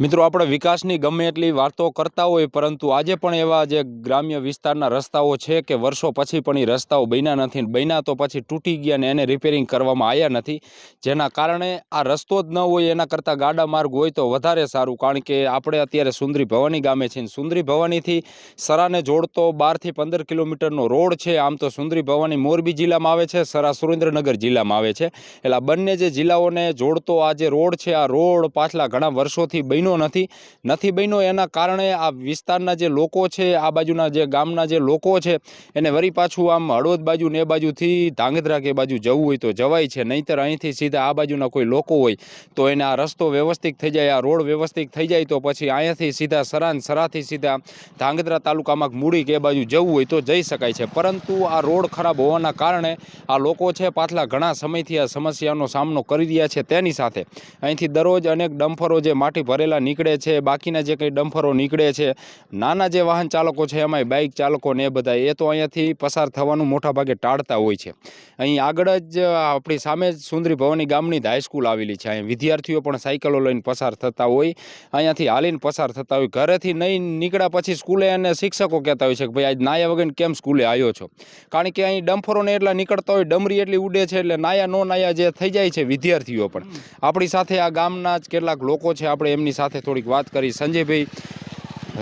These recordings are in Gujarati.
મિત્રો, આપણે વિકાસની ગમે એટલી વાતો કરતા હોય, પરંતુ આજે પણ એવા જે ગ્રામ્ય વિસ્તારના રસ્તાઓ છે કે વર્ષો પછી પણ એ રસ્તાઓ બન્યા નથી, બન્યા તો પછી તૂટી ગયા ને એને રિપેરિંગ કરવામાં આવ્યા નથી. જેના કારણે આ રસ્તો જ ન હોય, એના કરતાં ગાડા માર્ગ હોય તો વધારે સારું. કારણ કે આપણે અત્યારે સુંદરી ભવાની ગામે છીએ સુંદરી ભવાનીથી સરાને જોડતો બારથી પંદર કિલોમીટરનો રોડ છે. આમ તો સુંદરી ભવાની મોરબી જિલ્લામાં આવે છે, સરા સુરેન્દ્રનગર જિલ્લામાં આવે છે. એટલે બંને જે જિલ્લાઓને જોડતો આ જે રોડ છે, આ રોડ પાછલા ઘણા વર્ષોથી બન્યો નથી નથી બન્યો. એના કારણે આ વિસ્તારના જે લોકો છે, આ બાજુના જે ગામના જે લોકો છે, એને વરી પાછું આમ હળવદ બાજુ ને બાજુથી ધાંગધ્રા કે બાજુ જવું હોય તો જવાય છે. નહીંતર અહીંથી સીધા આ બાજુના કોઈ લોકો હોય તો એને આ રસ્તો વ્યવસ્થિત થઈ જાય, આ રોડ વ્યવસ્થિત થઈ જાય તો પછી અહીંયાથી સીધા સરાન સરાથી સીધા ધાંગધ્રા તાલુકામાં મૂડી કે બાજુ જવું હોય તો જઈ શકાય છે. પરંતુ આ રોડ ખરાબ હોવાના કારણે આ લોકો છે પાછલા ઘણા સમયથી આ સમસ્યાનો સામનો કરી રહ્યા છે તેની સાથે. અહીંથી દરરોજ અનેક ડમ્ફરો જે માટી ભરેલા નીકળે છે, બાકીના જે કંઈ ડમ્ફરો નીકળે છે, નાના જે વાહન ચાલકો છે, એમાંય બાઇક ચાલકો ને એ બધા એ તો અહીંયાથી પસાર થવાનું મોટા ભાગે ટાળતા હોય છે. અહીં આગળ જ આપણી સામે જ સુંદરી ભવાની ગામની હાઈસ્કૂલ આવેલી છે. અહીં વિદ્યાર્થીઓ પણ સાયકલો લઈને પસાર થતા હોય, અહીંયાથી હાલીને પસાર થતા હોય. ઘરેથી નહીં નીકળ્યા પછી સ્કૂલે અને શિક્ષકો કહેતા હોય છે કે ભાઈ, આજ નાયા વગર કેમ સ્કૂલે આવ્યો છો? કારણ કે અહીં ડમ્ફરોને એટલા નીકળતા હોય, ડમરી એટલી ઉડે છે, એટલે નાયા, નો નાયા જે થઈ જાય છે વિદ્યાર્થીઓ પણ. આપણી સાથે આ ગામના જ કેટલાક લોકો છે, આપણે એમની સાથે થોડીક વાત કરી. સંજયભાઈ,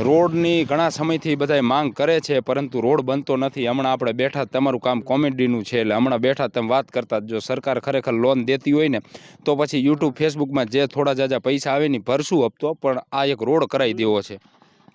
રોડની ઘણા સમયથી બધાય માંગ કરે છે, પરંતુ રોડ બનતો નથી. હમણાં આપણે બેઠા તમારું કામ કોમેડીનું છે એટલે હમણાં બેઠા તમે વાત કરતા જો સરકાર ખરેખર લોન દેતી હોય ને, તો પછી યુટ્યુબ ફેસબુકમાં જે થોડા જાજા પૈસા આવે ને ભરશું હપ્તો, પણ આ એક રોડ કરાવી દેવો છે.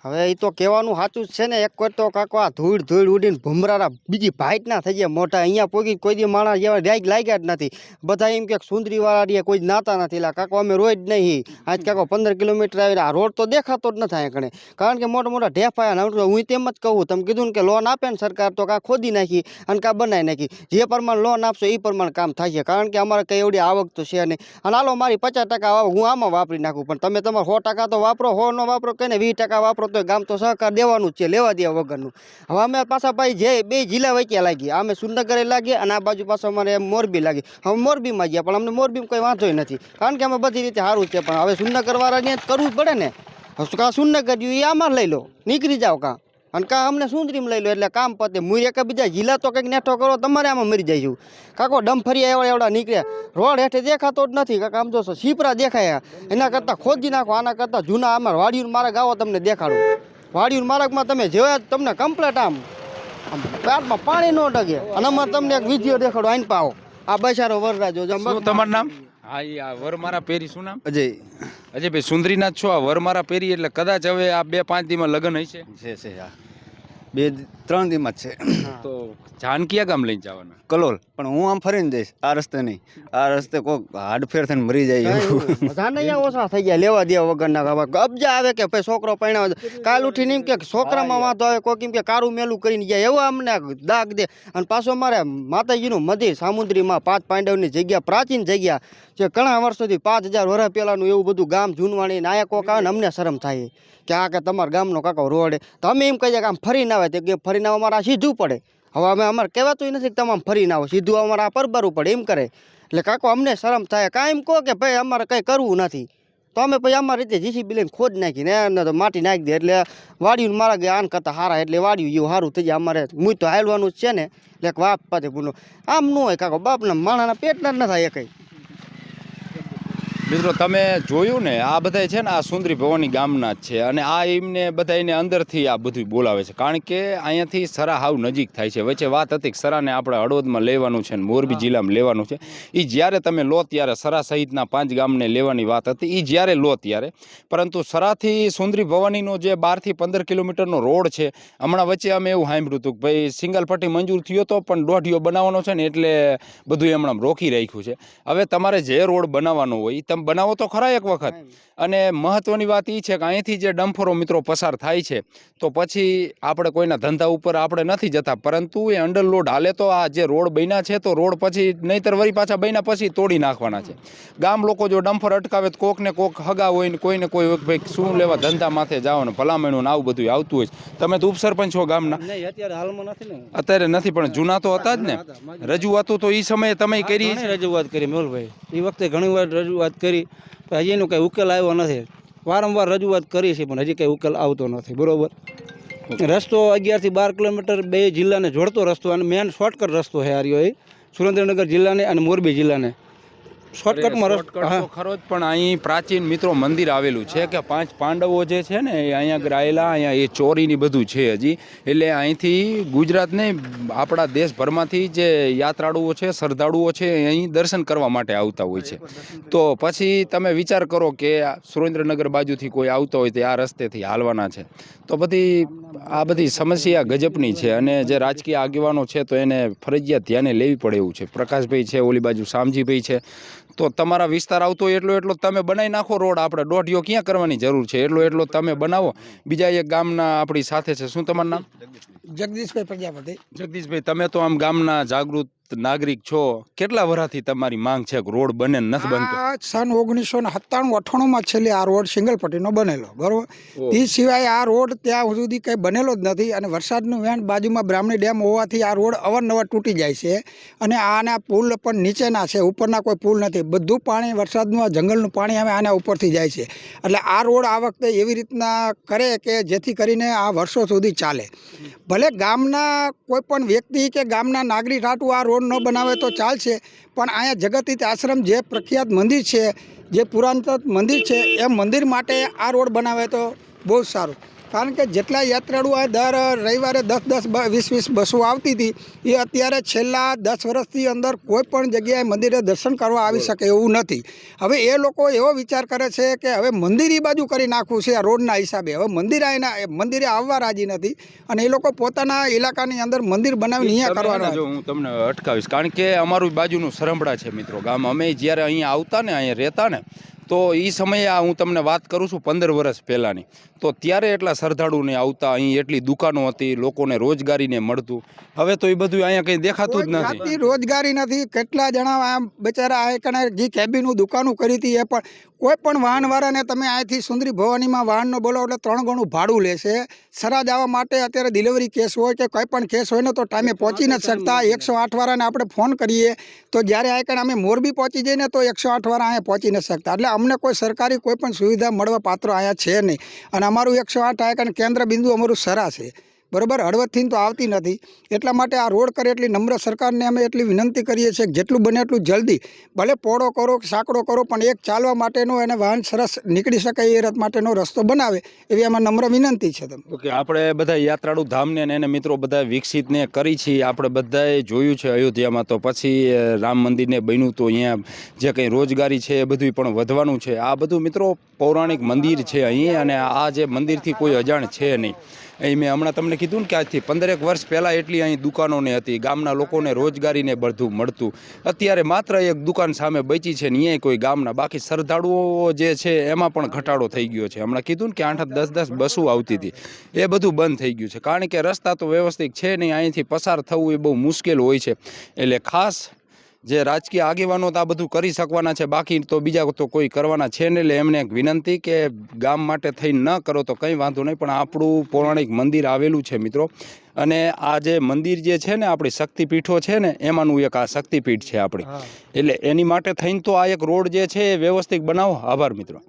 હવે એ તો કહેવાનું સાચું જ છે ને, એક વાર તો કાકો આ ધૂળ ધૂળ ઉડીને ભમરારા બીજી ભાઈટ ના થઈ ગયા મોટા અહીંયા પોગી કોઈ દી માણસ જેવા ડાયક લાગ્યા જ નથી. બધા એમ કે સુંદરી વાળા રહ્યા કોઈ નાતા નથી એટલે કાકો અમે રોજ નહીં. આજ કાકો પંદર કિલોમીટર આવીને આ રોડ તો દેખાતો જ નથી કણે કારણ કે મોટા મોટા ઢેફાયા હું તેમ જ કહું, તમે કીધું કે લોન આપે ને સરકાર તો કાં ખોદી નાખી અને કાં બનાવી નાખી. જે પ્રમાણે લોન આપશો એ પ્રમાણે કામ છે. કારણ કે અમારે કંઈ એવડી આવક તો છે નહીં. અને હાલો મારી પચાસ ટકા હું આમાં વાપરી નાખું, પણ તમે તમારે સો ટકા તો વાપરો, સો ન વાપરો કે વીસ ટકા વાપરો તો ગામ તો સહકાર દેવાનું જ છે, લેવા દેવા વગરનું. હવે અમે પાછા ભાઈ જે બે જિલ્લા વચ્યા લાગી. અમે સુરનગરે લાગીએ અને આ બાજુ પાછો અમારે મોરબી લાગી. હવે મોરબીમાં ગયા, પણ અમને મોરબીમાં કોઈ વાંધો નથી. કારણ કે અમે બધી રીતે સારું છે, પણ હવે સુરનગરવાળાને વાળાને કરવું જ પડે ને. કાં સુંદરગઢ એ આમાં લઈ લો. નીકળી જાઓ કાં. અને કાં અમને સુંદરીમાં લઈ લો એટલે કામ પતે. મુઈ એક બીજા જિલ્લા તો કંઈક નેઠો કરો તમારે આમાં મરી જઈશું કાકો ડમફરિયા એવડા એવડા નીકળ્યા. રોડ હેઠે દેખાતો જ નથી. કાકા આમ જોશો સીપરા દેખાયા. એના કરતાં ખોદી નાખો આના કરતાં જૂના અમારા વાડિયું માર્ગ આવો તમને દેખાડું. વાડિયું માર્ગમાં તમે જોયા તમને કમ્પ્લેટ આમ. આમ પેટમાં પાણી ન ડગે. અને અમારે તમને એક વીડિયો દેખાડો આઈને પાવો. આ બસારો વરરાજો તમારું નામ? હા એ આ વરમારા પેરી શું નામ? અજય. અજય ભાઈ સુંદરીનાથ છો આ વરમારા પેરી એટલે કદાચ હવે આ બે પાંચ દીમાં લગ્ન હશે. છે છે હા. બે ત્રણ દીમાં જ છે. તો જાનકી ગામ લઈને જવાના? કલોલ. પણ હું આમ ફરીને જઈશ આ રસ્તે નહીં. આ રસ્તે કોક હાડફેર થઈને મરી જાય એવું. બધા નહીં. ઓછા થઈ ગયા. લેવા દેવા વગરના હવે કબજા આવે કે ભાઈ છોકરો પૈણા. કાલ ઉઠીને એમ કે છોકરામાં વાંધો આવે કોક એમ કે કારું મેલું કરીને જાય એવો અમને દાગ દે. અને પાછો મારે માતાજીનું મંદિર સામુદ્રીમાં પાંચ પાંડવની જગ્યા પ્રાચીન જગ્યા. જે ઘણા વર્ષોથી પાંચ હજાર વર્ષ પહેલાંનું એવું બધું ગામ જૂનવાણી નાયક કોક આવે ને અમને શરમ થાય. કે આ કે તમારા ગામનો કાકો રોડ. તો અમે એમ કહીએ કે આમ ફરીને આવે તો કે ફરીને અમારે આ સીધું પડે. હવે અમે અમારે કહેવાતું નથી કે તમામ ફરીને આવો સીધું અમારે આ પરબરવું પડે એમ કરે. એટલે કાકો અમને શરમ થાય. કાંઈ એમ કહો કે ભાઈ અમારે કંઈ કરવું નથી. તો અમે પછી અમારી રીતે જીસીબી લઈને ખોદ નાખીને એને તો માટી નાખી દે એટલે વાડીયું મારા ગયા આન કરતાં સારા એટલે વાડિયું એવું સારું થઈ જાય. અમારે મુઈ તો હાલવાનું જ છે ને. એટલે વાપ પાછી ભૂલો. આમ ન હોય કાકો. બાપના માણાના પેટના જ ન થાય કંઈ. મિત્રો તમે જોયું ને આ બધા છે ને આ સુંદરી ભવાની ગામના જ છે અને આ એમને બધા એને અંદરથી આ બધું બોલાવે છે. કારણ કે અહીંયાથી સરા હાવ નજીક થાય છે. વચ્ચે વાત હતી કે સરાને આપણે હળવદમાં લેવાનું છે ને મોરબી જિલ્લામાં લેવાનું છે. એ જ્યારે તમે લો ત્યારે સરા સહિતના પાંચ ગામને લેવાની વાત હતી. એ જ્યારે લો ત્યારે. પરંતુ સરાથી સુંદરી ભવાનીનો જે બારથી પંદર કિલોમીટરનો રોડ છે હમણાં વચ્ચે અમે એવું સાંભળ્યું હતું કે ભાઈ સિંગલ પટ્ટી મંજૂર થયો તો પણ દોઢિયો બનાવવાનો છે ને એટલે બધું હમણાં રોકી રાખ્યું છે. હવે તમારે જે રોડ બનાવવાનો હોય તમે બનાવો તો ખરા એક વખત. અને મહત્વની વાત એ છે કે અહીંથી જે ડમ્ફરો મિત્રો પસાર થાય છે તો પછી આપણે કોઈના ધંધા ઉપર આપણે નથી જતા. પરંતુ એ અંડરલોડ હાલે તો આ જે રોડ બન્યા છે તો રોડ પછી નહીંતર વળી પાછા બન્યા પછી તોડી નાખવાના છે. ગામ લોકો જો ડમ્ફર અટકાવે તો કોક ને કોક હગા હોય ને કોઈને કોઈ ભાઈ શું લેવા ધંધા માથે જાઓ ને ભલામણું ને આવું બધું આવતું હોય તમે તો ઉપસરપંચ છો ગામના. અત્યારે નથી ને. અત્યારે નથી પણ જૂના તો હતા જ ને. રજૂઆતો તો એ સમયે તમે કરી રજૂઆત કરી મેહુલભાઈ. એ વખતે ઘણી વાર રજૂઆત કરી પણ હજી એનો કંઈ ઉકેલ આવ્યો નથી. વારંવાર રજૂઆત કરી છે પણ હજી કંઈ ઉકેલ આવતો નથી બરાબર? રસ્તો અગિયારથી બાર કિલોમીટર બે જિલ્લાને જોડતો રસ્તો અને મેન શોર્ટકટ રસ્તો છે આર્યો એ. સુરેન્દ્રનગર જિલ્લાને અને મોરબી જિલ્લાને. શોર્ટકટમાં રસ્તો શોર્ટકટ ખરો જ પણ અહીં પ્રાચીન મિત્રો મંદિર આવેલું છે કે પાંચ પાંડવો જે છે ને એ અહીંયા આગળ આવેલા અહીંયા એ ચોરીની બધું છે હજી. એટલે અહીંથી ગુજરાતને આપણા દેશભરમાંથી જે યાત્રાળુઓ છે શ્રદ્ધાળુઓ છે અહીં દર્શન કરવા માટે આવતા હોય છે. તો પછી તમે વિચાર કરો કે સુરેન્દ્રનગર બાજુથી કોઈ આવતો હોય તો આ રસ્તેથી હાલવાના છે. તો બધી આ બધી સમસ્યા ગજબની છે અને જે રાજકીય આગેવાનો છે તો એને ફરજિયાત ધ્યાને લેવી પડે એવું છે. પ્રકાશભાઈ છે ઓલી બાજુ શામજીભાઈ છે. તો તમારા વિસ્તાર આવતો એટલો એટલો તમે બનાવી નાખો રોડ આપણે. દોઢિયો ક્યાં કરવાની જરૂર છે? એટલો એટલો તમે બનાવો. બીજા એક ગામના આપણી સાથે છે. શું તમારું નામ? જગદીશભાઈ પ્રજાપતિ. જગદીશભાઈ તમે તો આમ ગામના જાગૃત નાગરિક છો કેટલા વર્ષથી તમારી માંગ છે કે રોડ બને નથી બનતો? સન ઓગણીસો ને સત્તાણું અઠ્ઠાણુંમાં છેલ્લે આ રોડ સિંગલ પટ્ટીનો બનેલો બરોબર. તે સિવાય આ રોડ ત્યાં સુધી કંઈ બનેલો જ નથી અને વરસાદનું વેણ બાજુમાં બ્રાહ્મણી ડેમ હોવાથી આ રોડ અવારનવાર તૂટી જાય છે અને આના પુલ પણ નીચેના છે ઉપરના કોઈ પુલ નથી. બધું પાણી વરસાદનું આ જંગલનું પાણી હવે આના ઉપરથી જાય છે. એટલે આ રોડ આ વખતે એવી રીતના કરે કે જેથી કરીને આ વર્ષો સુધી ચાલે. ભલે ગામના કોઈ પણ વ્યક્તિ કે ગામના નાગરિક હાટું આ રોડ ન બનાવે તો ચાલશે. પણ અહીંયા જગતિત આશ્રમ જે પ્રખ્યાત મંદિર છે જે પુરાતન મંદિર છે એ મંદિર માટે આ રોડ બનાવે તો બહુ સારું. કારણ કે જેટલા યાત્રાળુ આ દર રવિવારે દસ દસ વીસ વીસ બસો આવતી હતી એ અત્યારે છેલ્લા દસ વર્ષથી અંદર કોઈ પણ જગ્યાએ મંદિરે દર્શન કરવા આવી શકે એવું નથી. હવે એ લોકો એવો વિચાર કરે છે કે હવે મંદિર એ બાજુ કરી નાખવું છે આ રોડના હિસાબે. હવે મંદિર એના મંદિરે આવવા રાજી નથી અને એ લોકો પોતાના ઇલાકાની અંદર મંદિર બનાવીને અહીંયા કરવાના જો હું તમને અટકાવીશ. કારણ કે અમારું બાજુનું સરંભડા છે મિત્રો ગામ. અમે જ્યારે અહીંયા આવતા ને અહીંયા રહેતા ને તો એ સમયે આ હું તમને વાત કરું છું પંદર વર્ષ પહેલાંની. તો ત્યારે એટલા શ્રદ્ધાળુને આવતા, અહીં એટલી દુકાનો હતી, લોકોને રોજગારીને મળતું. હવે તો એ બધું અહીંયા કંઈ દેખાતું જ નથી. રોજગારી નથી. કેટલા જણા આમ બચારા આ કણે જે કેબીનું દુકાનો કરી હતી એ પણ કોઈ પણ વાહનવાળાને તમે અહીંથી સુંદરી ભવાનીમાં વાહનનો બોલો એટલે ત્રણ ગણું ભાડું લેશે. સરાજ જવા માટે અત્યારે ડિલિવરી કેસ હોય કે કોઈ પણ કેસ હોય ને તો ટાઈમે પહોંચી નથી શકતા. એકસો આઠ વાળાને આપણે ફોન કરીએ તો જ્યારે આ કારણે અમે મોરબી પહોંચી જઈએ ને તો એકસો આઠ વાળા અહીંયા પહોંચી નથી શકતા. એટલે અમને કોઈ સરકારી કોઈ પણ સુવિધા મળવા પાત્ર અહીંયા છે નહીં. અને અમારું એકસો આઠ આ કારણે કેન્દ્ર બિંદુ અમારું સરા છે. બરોબર? હળવદથી તો આવતી નથી. એટલા માટે આ રોડ કરે એટલી નમ્ર સરકારને અમે એટલી વિનંતી કરીએ છીએ કે જેટલું બને એટલું જલ્દી. ભલે પોળો કરો સાંકડો કરો, પણ એક ચાલવા માટેનો એને વાહન સરસ નીકળી શકે એ રથ માટેનો રસ્તો બનાવે, એવી આમાં નમ્ર વિનંતી છે તમને. ઓકે, આપણે બધા યાત્રાળુ ધામને એને મિત્રો બધા વિકસિતને કરી છીએ. આપણે બધાએ જોયું છે અયોધ્યામાં તો પછી રામ મંદિરને બન્યું તો અહીંયા જે કંઈ રોજગારી છે એ બધું પણ વધવાનું છે. આ બધું મિત્રો પૌરાણિક મંદિર છે અહીં, અને આ જે મંદિરથી કોઈ અજાણ છે નહીં. અહીં મેં હમણાં તમને કીધું ને કે આજથી પંદરેક વર્ષ પહેલાં એટલી અહીં દુકાનોને હતી, ગામના લોકોને રોજગારીને બધું મળતું. અત્યારે માત્ર એક દુકાન સામે બચી છે ને અહીંયા કોઈ ગામના. બાકી શ્રદ્ધાળુઓ જે છે એમાં પણ ઘટાડો થઈ ગયો છે. હમણાં કીધું ને કે આઠ, દસ દસ બસો આવતી હતી. એ બધું બંધ થઈ ગયું છે. કારણ કે રસ્તા તો વ્યવસ્થિત છે નહીં, અહીંથી પસાર થવું એ બહુ મુશ્કેલ હોય છે. એટલે ખાસ જે રાજકીય આગેવાનો તો આ બધું કરી શકવાના છે બાકી તો બીજા તો કોઈ કરવાના છે ને એટલે એમને એક વિનંતી કે ગામ માટે થઈ ન કરો તો કંઈ વાંધો નહીં પણ આપણું પૌરાણિક મંદિર આવેલું છે મિત્રો. અને આ જે મંદિર જે છે ને આપણી શક્તિપીઠો છે ને એમાંનું એક આ શક્તિપીઠ છે આપણી. એટલે એની માટે થઈને તો આ એક રોડ જે છે એ વ્યવસ્થિત બનાવો. આભાર મિત્રો.